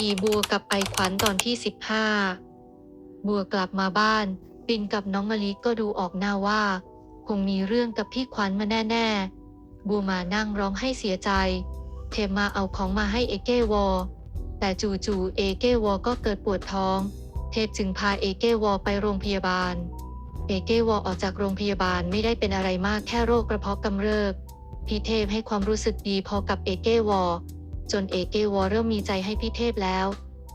ปีบัวกับไอขวัญตอนที่15บัวกลับมาบ้านปินกับน้องมะลิก็ดูออกหน้าว่า คงมีเรื่องกับพี่ขวัญมาแน่ ๆ บัวมานั่งร้องให้เสียใจ เทมมาเอาของมาให้เอเกวอ แต่จู่ๆเอเกวอก็เกิดปวดท้อง เทพจึงพาเอเกวอไปโรงพยาบาล เอเกวอออกจากโรงพยาบาลไม่ได้เป็นอะไรมากแค่โรคกระเพาะกำเริบพี่เทพให้ความรู้สึกดีพอกับเอเกวอ จนเอเกวอเริ่มมีใจให้พี่เทพแล้ว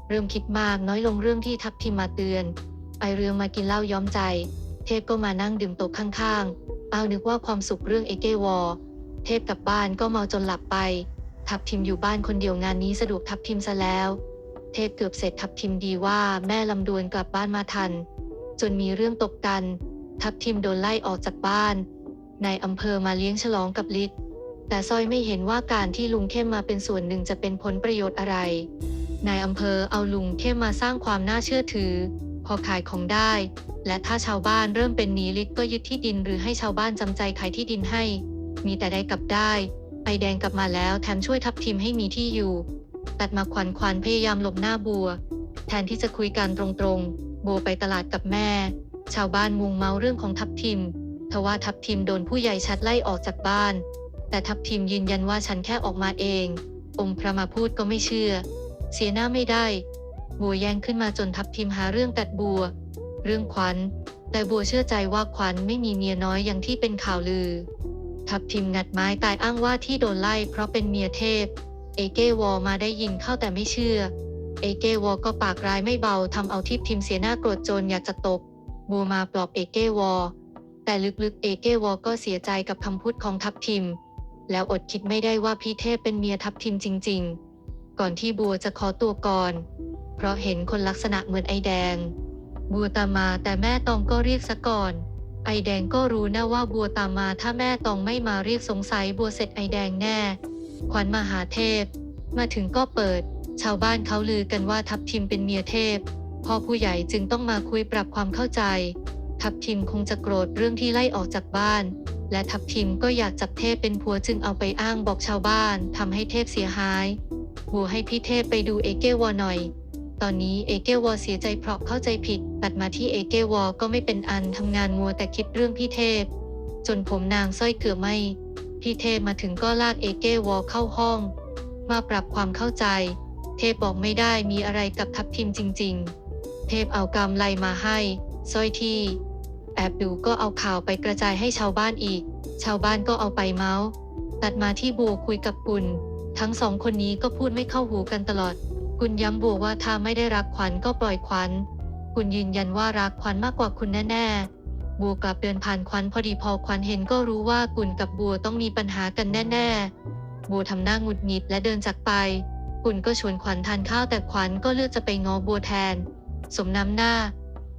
เริ่มคิดมากน้อยลงเรื่องที่ทับทิมมาเตือน ไปเรือมากินเหล้าย้อมใจ เทพก็มานั่งดื่มโต๊ะข้างๆเปานึกว่าความสุขเรื่องเอเกวอเทพกลับบ้านก็เมาจนหลับไป ทับทิมอยู่บ้านคนเดียวงานนี้สะดวกทับทิมซะแล้ว เทพเกือบเสร็จทับทิมดีว่าแม่ลำดวนกลับบ้านมาทัน จนมีเรื่องตบกัน ทับทิมโดนไล่ออกจากบ้านนายอำเภอมาเลี้ยงฉลองกับลิศ แต่ซอยไม่เห็นว่าการที่ลุงเข้มมาเป็นส่วนหนึ่งจะเป็นผลประโยชน์อะไร นายอำเภอเอาลุงเข้มมาสร้างความน่าเชื่อถือ พอขายของได้ และถ้าชาวบ้านเริ่มเป็นหนีลิศก็ยึดที่ดินหรือให้ชาวบ้านจำใจขายที่ดินให้ มีแต่ได้กลับได้ไอแดงกลับมาแล้วแถมช่วยทับทิมให้มีที่อยู่ ตัดมาควันควันพยายามหลบหน้าบัว แทนที่จะคุยกันตรงๆ บัวไปตลาดกับแม่ ชาวบ้านมุงเมาเรื่องของทับทิมทว่าทับทิมโดนผู้ใหญ่ชัดไล่ออกจากบ้าน แต่ทับทิมยืนยันว่าฉันแค่ออกมาเอง องค์พระมาพูดก็ไม่เชื่อ เสียหน้าไม่ได้ บัวแย่งขึ้นมาจนทับทิมหาเรื่องตัดบัว เรื่องขวัญ แต่บัวเชื่อใจว่าขวัญไม่มีเมียน้อยอย่างที่เป็นข่าวลือ ทับทิมงัดไม้ตายอ้างว่าที่โดนไล่เพราะเป็นเมียเทพ เอเกวอมาได้ยินเข้าแต่ไม่เชื่อ เอเกวอก็ปากร้ายไม่เบาทำเอาทิพทิมเสียหน้าโกรธโจนอยากจะตบ บัวมาปลอบเอเกวอแต่ลึกๆเอเกวอก็เสียใจกับคำพูดของทับทิม แล้วอดคิดไม่ได้ว่าพี่เทพเป็นเมียทับทิมจริง ๆ ก่อนที่บัวจะขอตัวก่อน เพราะเห็นคนลักษณะเหมือนไอแดง บัวตามมาแต่แม่ตองก็เรียกซะก่อน ไอแดงก็รู้นะว่าบัวตามมาถ้าแม่ตองไม่มาเรียกสงสัยบัวเสร็จไอแดงแน่ ขวัญมาหาเทพ มาถึงก็เปิด ชาวบ้านเขาลือกันว่าทับทิมเป็นเมียเทพพ่อผู้ใหญ่จึงต้องมาคุยปรับความเข้าใจ ทับทิมคงจะโกรธเรื่องที่ไล่ออกจากบ้าน และทับทิมก็อยากจับเทพเป็นผัวจึงเอาไปอ้างบอกชาวบ้านทำให้เทพเสียหายบัวให้พี่เทพไปดูเอเกวอหน่อย ตอนนี้เอเกวอเสียใจเพราะเข้าใจผิด ตัดมาที่เอเกวอก็ไม่เป็นอันทำงานมัวแต่คิดเรื่องพี่เทพ จนผมนางสร้อยเกือบไหมพี่เทพมาถึงก็ลากเอเกวอเข้าห้อง มาปรับความเข้าใจ เทพบอกไม่ได้มีอะไรกับทับทิมจริง ๆ เทพเอากำไลมาให้สร้อยที่ อบดูก็เอาข่าวไปกระจายให้ชาวบ้านอีก ชาวบ้านก็เอาไปเมาส์ ตัดมาที่บัวคุยกับกุล ทั้งสองคนนี้ก็พูดไม่เข้าหูกันตลอด กุลย้ำบัวว่าถ้าไม่ได้รักขวัญก็ปล่อยขวัญ กุลยืนยันว่ารักขวัญมากกว่าคุณแน่ๆบัวกลับเดินผ่านขวัญพอดีพอขวัญเห็นก็รู้ว่ากุลกับบัวต้องมีปัญหากันแน่ๆบัวทำหน้าหงุดหงิดและเดินจากไปกุลก็ชวนขวัญทานข้าวแต่ขวัญก็เลือกจะไปง้อบัวแทน สมน้ำหน้า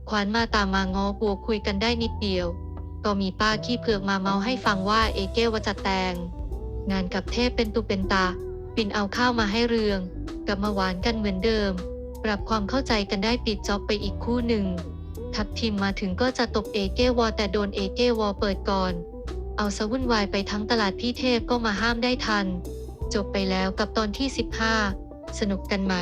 ขวัญมาตามมางอบัวคุยกันได้นิดเดียว ก็มีป้าขี้เผือกมาเมาให้ฟังว่าเอเกวจะแตง งานกับเทพเป็นตุเป็นตา ปินเอาข้าวมาให้เรือง กับมาหวานกันเหมือนเดิม ปรับความเข้าใจกันได้ปิดจ็อบไปอีกคู่หนึ่ง ทับทิมมาถึงก็จะตบเอเกวอแต่โดนเอเกวอเปิดก่อน เอาสวุ่นวายไปทั้งตลาดพี่เทพก็มาห้ามได้ทัน จบไปแล้วกับตอนที่ 15 สนุกกันไหม